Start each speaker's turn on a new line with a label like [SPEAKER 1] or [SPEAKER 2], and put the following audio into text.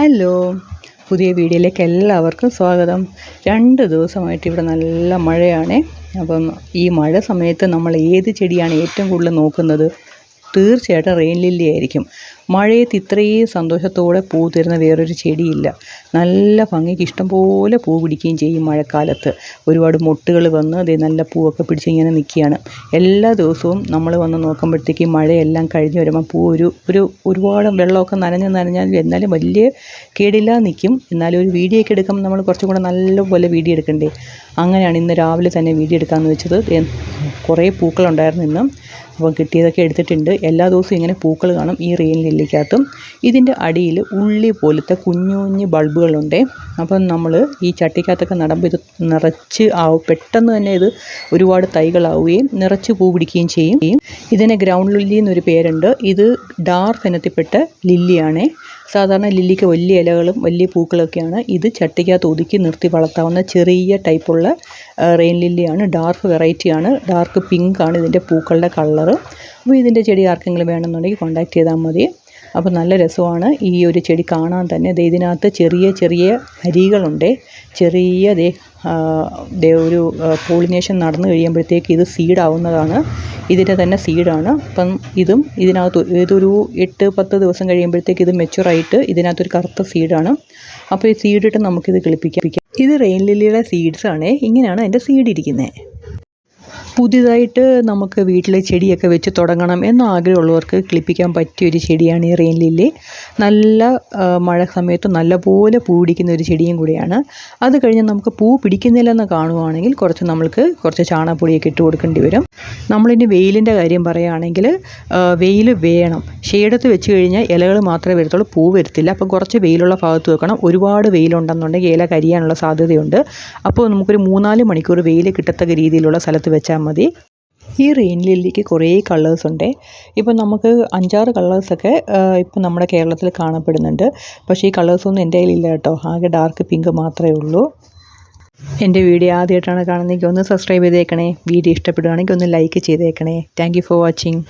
[SPEAKER 1] Hello. പുതിയ വീഡിയോയിലേക്ക് എല്ലാവർക്കും സ്വാഗതം. രണ്ട് ദിവസമായിട്ട് ഇവിടെ നല്ല മഴയാണ്. അപ്പം ഈ മഴ സമയത്ത് നമ്മൾ ഏത് ചെടിയാണ് ഏറ്റവും കൂടുതൽ നോക്കുന്നത്? തീർച്ചയായിട്ടും റെയിൻ ലില്ലി ആയിരിക്കും. മഴയത്ത് ഇത്രയും സന്തോഷത്തോടെ പൂ തരുന്ന വേറൊരു ചെടിയില്ല. നല്ല ഭംഗിക്ക് ഇഷ്ടംപോലെ പൂ പിടിക്കുകയും ചെയ്യും മഴക്കാലത്ത്. ഒരുപാട് മൊട്ടുകൾ വന്ന് അതേ നല്ല പൂവൊക്കെ പിടിച്ച് ഇങ്ങനെ നിൽക്കുകയാണ്. എല്ലാ ദിവസവും നമ്മൾ വന്ന് നോക്കുമ്പോഴത്തേക്ക് മഴയെല്ലാം കഴിഞ്ഞ് വരുമ്പോൾ പൂ ഒരു ഒരു ഒരുപാട് വെള്ളമൊക്കെ നനഞ്ഞ് നനഞ്ഞാൽ എന്നാലും വലിയ കേടില്ലാതെ നിൽക്കും. എന്നാലും ഒരു വീഡിയോ ഒക്കെ എടുക്കുമ്പോൾ നമ്മൾ കുറച്ചും കൂടെ നല്ലപോലെ വീഡിയോ എടുക്കണ്ടേ? അങ്ങനെയാണ് ഇന്ന് രാവിലെ തന്നെ വീഡിയോ എടുക്കാമെന്ന് വെച്ചത്. കുറേ പൂക്കളുണ്ടായിരുന്നു ഇന്നും. അപ്പം കിട്ടിയതൊക്കെ എടുത്തിട്ടുണ്ട്. എല്ലാ ദിവസവും ഇങ്ങനെ പൂക്കൾ കാണും ഈ റെയിൻ ലില്ലിക്കകത്തും ഇതിന്റെ അടിയിൽ ഉള്ളി പോലത്തെ കുഞ്ഞു കുഞ്ഞു ബൾബുകളുണ്ട്. അപ്പം നമ്മൾ ഈ ചട്ടിക്കകത്തൊക്കെ നടുമ്പോൾ ഇത് നിറച്ച് ആവും പെട്ടെന്ന് തന്നെ ഇത് ഒരുപാട് തൈകളാവുകയും നിറച്ച് പൂ പിടിക്കുകയും ചെയ്യും. ഇതിന് ഗ്രൗണ്ട് ലില്ലി എന്നൊരു പേരുണ്ട്. ഇത് ഡാർക്ക് ഇനത്തിൽപ്പെട്ട ലില്ലിയാണേ. സാധാരണ ലില്ലിക്ക് വലിയ ഇലകളും വലിയ പൂക്കളൊക്കെയാണ്. ഇത് ചട്ടിക്കകത്ത് ഒതുക്കി നിർത്തി വളർത്താവുന്ന ചെറിയ ടൈപ്പുള്ള റെയിൻ ലില്ലിയാണ്. ഡാർക്ക് വെറൈറ്റിയാണ്. ഡാർക്ക് പിങ്ക് ആണ് ഇതിന്റെ പൂക്കളുടെ കളറ് അപ്പോൾ ഇതിന്റെ ചെടി ആർക്കെങ്കിലും വേണമെന്നുണ്ടെങ്കിൽ കോൺടാക്ട് ചെയ്താൽ മതി. അപ്പോൾ നല്ല രസമാണ് ഈ ഒരു ചെടി കാണാൻ തന്നെ. ദേ ഇതിനകത്ത് ചെറിയ ചെറിയ അരികളുണ്ട്. ചെറിയ ദേ ദേ ഒരു പോളിനേഷൻ നടന്നു കഴിയുമ്പോഴത്തേക്ക് ഇത് സീഡാവുന്നതാണ് ഇതിന്റെ തന്നെ സീഡാണ് അപ്പം ഇതും ഇതിനകത്ത് ഏതൊരു എട്ട് പത്ത് ദിവസം കഴിയുമ്പോഴത്തേക്ക് ഇത് മെച്ചുറായിട്ട് ഇതിനകത്തൊരു കറുത്ത സീഡാണ് അപ്പോൾ ഈ സീഡിട്ട് നമുക്കിത് കിളിപ്പിക്കാം. ഇത് റെയിൻ ലില്ലിയുടെ സീഡ്സ് ആണ്. ഇങ്ങനെയാണ് അതിന്റെ സീഡ് ഇരിക്കുന്നത്. പുതിയതായിട്ട് നമുക്ക് വീട്ടിൽ ചെടിയൊക്കെ വെച്ച് തുടങ്ങണം എന്ന ആഗ്രഹമുള്ളവർക്ക് കിളിപ്പിക്കാൻ പറ്റിയൊരു ചെടിയാണ് ഈ റെയിൻ ലില്ലി. നല്ല മഴ സമയത്ത് നല്ലപോലെ പൂ പിടിക്കുന്ന ഒരു ചെടിയും കൂടിയാണ്. അത് കഴിഞ്ഞ് നമുക്ക് പൂ പിടിക്കുന്നില്ലെന്ന് കാണുവാണെങ്കിൽ കുറച്ച് നമ്മൾക്ക് കുറച്ച് ചാണകപ്പൊടിയൊക്കെ ഇട്ട് കൊടുക്കേണ്ടി വരും. നമ്മളിനി വെയിലിന്റെ കാര്യം പറയുകയാണെങ്കിൽ വെയിൽ വേണം. ഷെയ്ഡത്ത് വെച്ച് കഴിഞ്ഞാൽ ഇലകൾ മാത്രമേ വരത്തുള്ളൂ പൂ വരത്തില്ല. അപ്പോൾ കുറച്ച് വെയിലുള്ള ഭാഗത്ത് വെക്കണം. ഒരുപാട് വെയിലുണ്ടെന്നുണ്ടെങ്കിൽ ഇല കരിയാനുള്ള സാധ്യതയുണ്ട്. അപ്പോൾ നമുക്കൊരു മൂന്നാൽ മണിക്കൂർ വെയിൽ കിട്ടത്തക്ക രീതിയിലുള്ള സ്ഥലത്ത് വെച്ചാൽ മതി. ഈ റെയിൻ ലില്ലിക്ക് കുറേ കളേഴ്സ് ഉണ്ട്. ഇപ്പം നമുക്ക് അഞ്ചാറ് കളേഴ്സൊക്കെ ഇപ്പം നമ്മുടെ കേരളത്തിൽ കാണപ്പെടുന്നുണ്ട്. പക്ഷേ ഈ കളേഴ്സൊന്നും എന്റെ കയ്യിലില്ല കേട്ടോ. ആകെ ഡാർക്ക് പിങ്ക് മാത്രമേ ഉള്ളൂ. എന്റെ വീഡിയോ ആദ്യമായിട്ടാണ് കാണുന്നതെങ്കിൽ ഒന്ന് സബ്സ്ക്രൈബ് ചെയ്തേക്കണേ. വീഡിയോ ഇഷ്ടപ്പെടുകയാണെങ്കിൽ ഒന്ന് ലൈക്ക് ചെയ്തേക്കണേ. Thank for watching